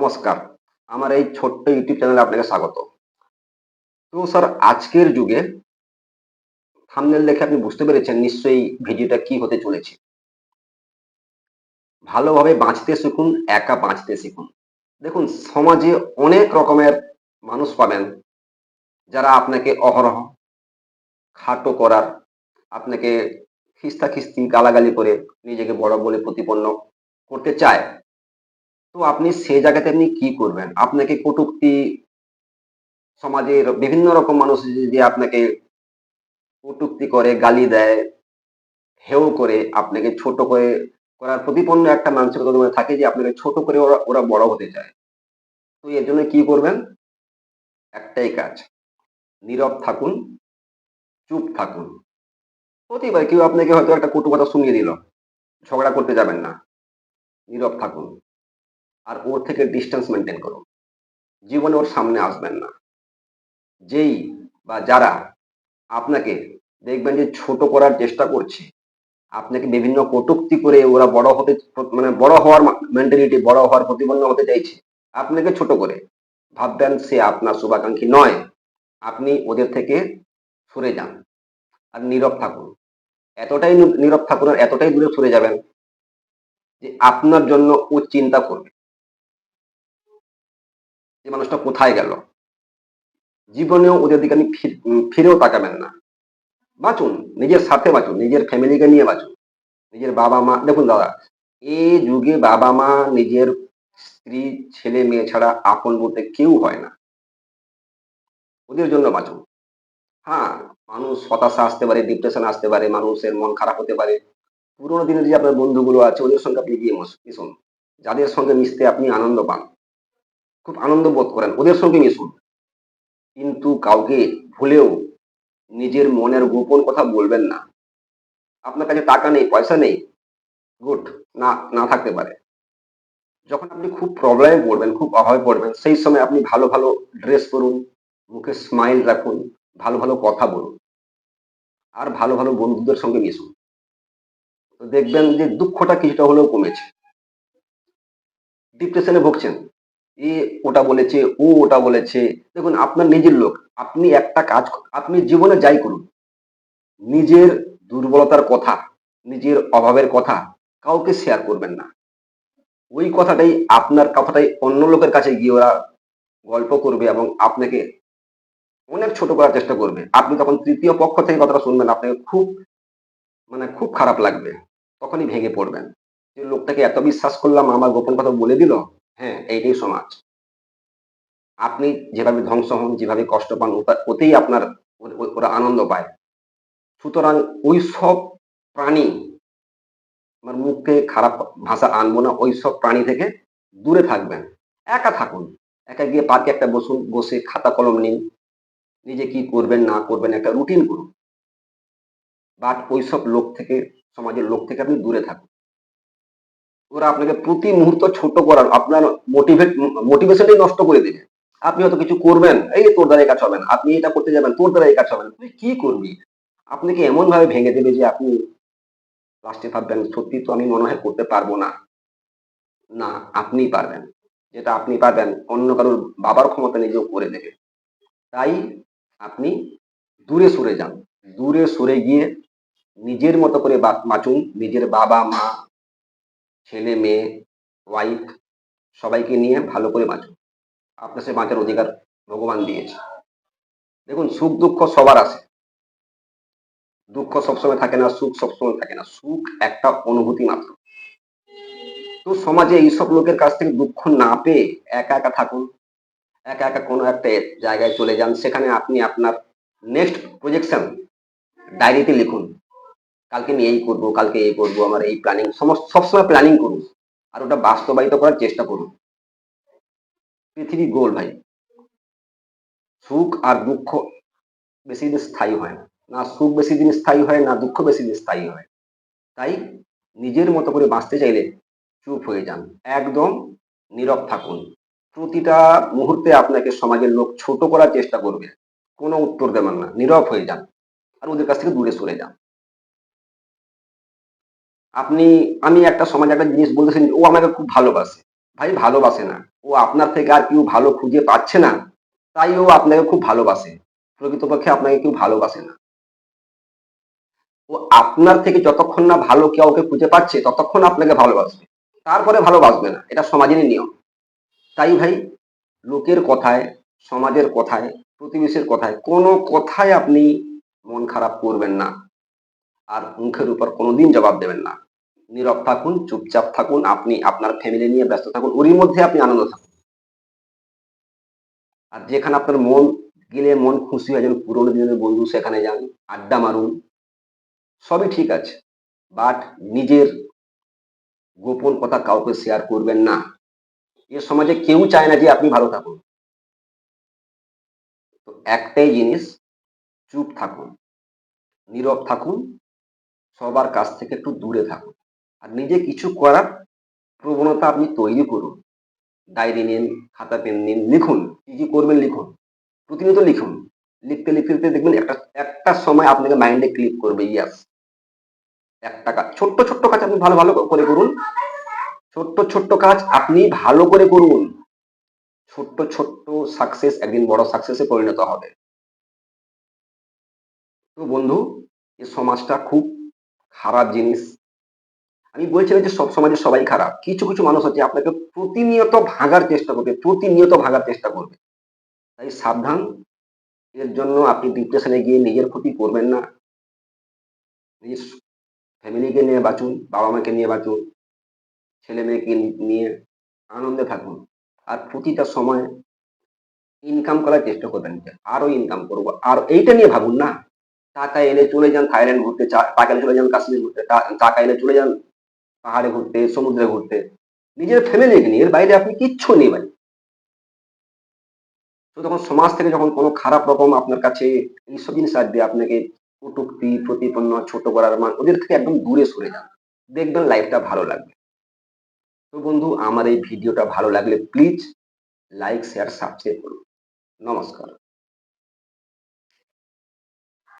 নমস্কার। আমার এই ছোট্ট ইউটিউব চ্যানেলে আপনাকে স্বাগত। তো স্যার, আজকের যুগে থামনেল দেখে আপনি বুঝতে পেরেছেন নিশ্চয়ই ভিডিওটা কি হতে চলেছে। ভালোভাবে বাঁচতে শিখুন, একা বাঁচতে শিখুন। দেখুন, সমাজে অনেক রকমের মানুষ পাবেন যারা আপনাকে অহরহ, খাটো করার, আপনাকে খিস্তা খিস্তি গালাগালি করে নিজেকে বড় বলে প্রতিপন্ন করতে চায়। তো আপনি সে জায়গাতে আপনি কি করবেন? আপনাকে কটূক্তি সমাজের বিভিন্ন রকম মানুষ যে আপনাকে কটূক্তি করে, গালি দেয়, হেও করে, আপনাকে ছোট করে করার প্রতিপন্ন একটা মানসিকতা তোমার থাকে যে আপনাকে ছোট করে ওরা ওরা বড় হতে চায়। তো এর জন্য কি করবেন? একটাই কাজ, নীরব থাকুন, চুপ থাকুন। হতেই পারে কেউ আপনাকে হয়তো একটা কটু কথা শুনিয়ে দিল, ঝগড়া করতে যাবেন না, নীরব থাকুন। আর ওর থেকে ডিস্টেন্স মেনটেন করুন জীবনে ওর সামনে আসবেন না। যেই বা যারা আপনাকে দেখবেন যে ছোট করার চেষ্টা করছে, আপনাকে বিভিন্ন কটুক্তি করে ওরা বড় হতে মানে বড় হওয়ার মেন্টালিটি বড় হওয়ার প্রতিপন্ন হতে চাইছে, আপনাকে ছোট করে। ভাববেন সে আপনার শুভাকাঙ্ক্ষী নয়। আপনি ওদের থেকে সরে যান। আর নীরব থাকুন। এতটাই নীরব থাকুন আর এতটাই দূরে সরে যাবেন যে আপনার জন্য ও চিন্তা করবে। যে মানুষটা কোথায় গেল? জীবনেও ওদের দিকে আপনি ফিরেও তাকাবেন না। বাঁচুন, নিজের সাথে বাঁচুন, নিজের ফ্যামিলিকে নিয়ে বাঁচুন, নিজের বাবা মা, দেখুন দাদা এই যুগে বাবা মা নিজের স্ত্রী, ছেলে, মেয়ে ছাড়া আপন বলতে কেউ হয় না। ওদের জন্য বাঁচুন। হ্যাঁ মানুষ হতাশা আসতে পারে ডিপ্রেশন আসতে পারে, মানুষের মন খারাপ হতে পারে। পুরোনো দিনের যে আপনার বন্ধুগুলো আছে, ওদের সঙ্গে আপনি গিয়ে মিশুন যাদের সঙ্গে মিশতে আপনি আনন্দ পান খুব আনন্দ বোধ করেন, ওদের সঙ্গে মিশুন কিন্তু কাউকে ভুলেও নিজের মনের গোপন কথা বলবেন না। আপনার কাছে টাকা নেই, পয়সা নেই, গুড, না না থাকতে পারে। যখন আপনি খুব প্রবলেমে পড়বেন, খুব অভাবে পড়বেন, সেই সময় আপনি ভালো ভালো ড্রেস করুন মুখে স্মাইল রাখুন, ভালো ভালো কথা বলুন, আর ভালো ভালো বন্ধুদের সঙ্গে মিশুন দেখবেন যে দুঃখটা কিছুটা হলেও কমেছে। ডিপ্রেশনে ভুগছেন। এ ওটা বলেছে, ও ওটা বলেছে। দেখুন, আপনার নিজের লোক, আপনি একটা কাজ আপনি জীবনে যাই করুন। নিজের দুর্বলতার কথা, নিজের অভাবের কথা কাউকে শেয়ার করবেন না। ওই কথাটাই আপনার কথাটাই অন্য লোকের কাছে গিয়ে ওরা গল্প করবে এবং আপনাকে অনেক ছোট করার চেষ্টা করবে। আপনি তখন তৃতীয় পক্ষ থেকে কথাটা শুনবেন, আপনাকে খুব মানে খুব খারাপ লাগবে। তখনই ভেঙে পড়বেন। যে লোকটাকে এত বিশ্বাস করলাম, আমার গোপন কথা বলে দিল হ্যাঁ এইটাই সমাজ। আপনি যেভাবে ধ্বংস হন, যেভাবে কষ্ট পান ওতেই আপনার ওরা আনন্দ পায়। সুতরাং ওই সব প্রাণী, আমার মুখে খারাপ ভাষা আনব না, ওই সব প্রাণী থেকে দূরে থাকবেন। একা থাকুন। একা গিয়ে পার্কে একটা বসুন, বসে খাতা কলম নিন। নিজে কি করবেন, না করবেন, একটা রুটিন করুন। বাট ওই সব লোক থেকে, সমাজের লোক থেকে আপনি দূরে থাকুন। ওরা আপনাকে প্রতি মুহূর্ত ছোট করার, আপনার মোটিভেট মোটিভেশনটাই নষ্ট করে দেবে। আপনি হয়তো কিছু করবেন, এই তোর দ্বারা কাজ হবে না। আপনি এটা করতে যাবেন, তোর দ্বারা এই কাজ হবে না। তুই কি করবি? আপনাকে এমন ভাবে ভেঙে দেবে যে আপনি লাস্টে ভাববেন, সত্যি তো আমি মনে হয় করতে পারব না। না আপনি পারবেন। যেটা আপনি পারবেন, অন্য কারোর বাবার ক্ষমতা নিজেও করে দেবে। তাই আপনি দূরে সরে যান। দূরে সরে গিয়ে নিজের মতো করে বাঁচুন। নিজের বাবা, মা ছেলে, মেয়ে ওয়াইফ সবাইকে নিয়ে ভালো করে বাঁচুন আপনার সে বাঁচার অধিকার ভগবান দিয়েছে। দেখুন, সুখ, দুঃখ সবার আছে। দুঃখ সবসময় থাকে না, সুখ সবসময় থাকে না। সুখ একটা অনুভূতি মাত্র। তো সমাজে এইসব লোকের কাছ থেকে দুঃখ না পেয়ে একা একা থাকুন, একা একা কোনো একটা জায়গায় চলে যান, সেখানে আপনি আপনার নেক্সট প্রজেকশন ডায়েরিতে লিখুন। কালকে আমি এই করব, কালকে এই করব, আমার এই প্ল্যানিং সবসময় প্ল্যানিং করুন। আর ওটা বাস্তবায়িত করার চেষ্টা করুন। পৃথিবী গোল ভাই। সুখ আর দুঃখ বেশি দিন স্থায়ী হয় না। না সুখ বেশি দিন স্থায়ী হয়, না দুঃখ বেশি দিন স্থায়ী হয়। তাই নিজের মতো করে বাঁচতে চাইলে চুপ হয়ে যান। একদম নীরব থাকুন। প্রতিটা মুহূর্তে আপনাকে সমাজের লোক ছোট করার চেষ্টা করবে। কোনো উত্তর দেবেন না। নীরব হয়ে যান। আর ওদের কাছ থেকে দূরে সরে যান। আপনি, আমি একটা সমাজ একটা জিনিস বলতেছেন ও আমাকে খুব ভালোবাসে। ভাই, ভালোবাসে না। ও আপনার থেকে আর কেউ ভালো খুঁজে পাচ্ছে না। তাই ও আপনাকে খুব ভালোবাসে। প্রকৃতপক্ষে আপনাকে কেউ ভালোবাসে না। ও আপনার থেকে যতক্ষণ না ভালো কেউ ওকে খুঁজে পাচ্ছে, ততক্ষণ আপনাকে ভালোবাসবে। তারপরে ভালোবাসবে না। এটা সমাজেরই নিয়ম। তাই ভাই, লোকের কথায়, সমাজের কথায়, প্রতিবেশীর কথায়, কোনো কথায় আপনি মন খারাপ করবেন না। আর মুখের উপর কোনোদিন জবাব দেবেন না। নীরব থাকুন, চুপচাপ থাকুন, আপনি আপনার ফ্যামিলি নিয়ে ব্যস্ত থাকুন, ওরই মধ্যে আপনি আনন্দ থাকুন। আর যেখানে আপনার মন গেলে, মন খুশি হয়ে, যান পুরোনো দিনের বন্ধু সেখানে যান, আড্ডা মারুন, সবই ঠিক আছে। বাট নিজের গোপন কথা কাউকে শেয়ার করবেন না। এ সমাজে কেউ চায় না যে আপনি ভালো থাকুন। তো একটাই জিনিস, চুপ থাকুন। নীরব থাকুন। সবার কাছ থেকে একটু দূরে থাকুন। আর নিজে কিছু করার প্রবণতা আপনি তৈরি করুন। ডায়েরি নিন, খাতা পেন নিন, লিখুন। কি কি করবেন লিখুন। প্রতিনিয়ত লিখুন। লিখতে লিখতে লিখতে দেখবেন একটা একটা সময় আপনাকে মাইন্ডে ক্লিক করবে ইয়াস একটা কাজ ছোট্ট ছোট্ট কাজ আপনি ভালো ভালো করে করুন। ছোট্ট ছোট্ট কাজ আপনি ভালো করে করুন। ছোট্ট ছোট্ট সাকসেস একদিন বড় সাকসেসে পরিণত হবে। তো বন্ধু এই সমাজটা খুব খারাপ জিনিস। আমি বলছিলাম যে সব সমাজে সবাই খারাপ, কিছু কিছু মানুষ আছে আপনাকে প্রতিনিয়ত ভাগার চেষ্টা করবে, প্রতিনিয়ত ভাগার চেষ্টা করবে। তাই সাবধান, এর জন্য আপনি ডিপ্রেশনে গিয়ে নিজের ক্ষতি করবেন না। নিজের ফ্যামিলিকে নিয়ে বাঁচুন বাবা মাকে নিয়ে বাঁচুন ছেলে মেয়েকে নিয়ে আনন্দে থাকুন। আর প্রতিটা সময় ইনকাম করার চেষ্টা করবেন যে আরও ইনকাম করব। আর এইটা নিয়ে ভাবুন না, টাকা এলে চলে যান থাইল্যান্ড ঘুরতে টাকা এলে চলে যান কাশ্মীর ঘুরতে টাকা এলে চলে যান পাহাড়ে ঘুরতে, সমুদ্রে ঘুরতে, নিজের ফ্যামিলিকে নিয়ে, এর বাইরে আপনি কিচ্ছু নেই ভাই। তো তখন সমাজ থেকে যখন কোনো খারাপ রকম আপনার কাছে এইসব জিনিস আসবে, আপনাকে কটুক্তি, প্রতিপন্ন, ছোট করার মান, ওদের থেকে একদম দূরে সরে যান। দেখবেন লাইফটা ভালো লাগবে। তো বন্ধু, আমার এই ভিডিওটা ভালো লাগলে প্লিজ লাইক শেয়ার সাবস্ক্রাইব করুন। নমস্কার।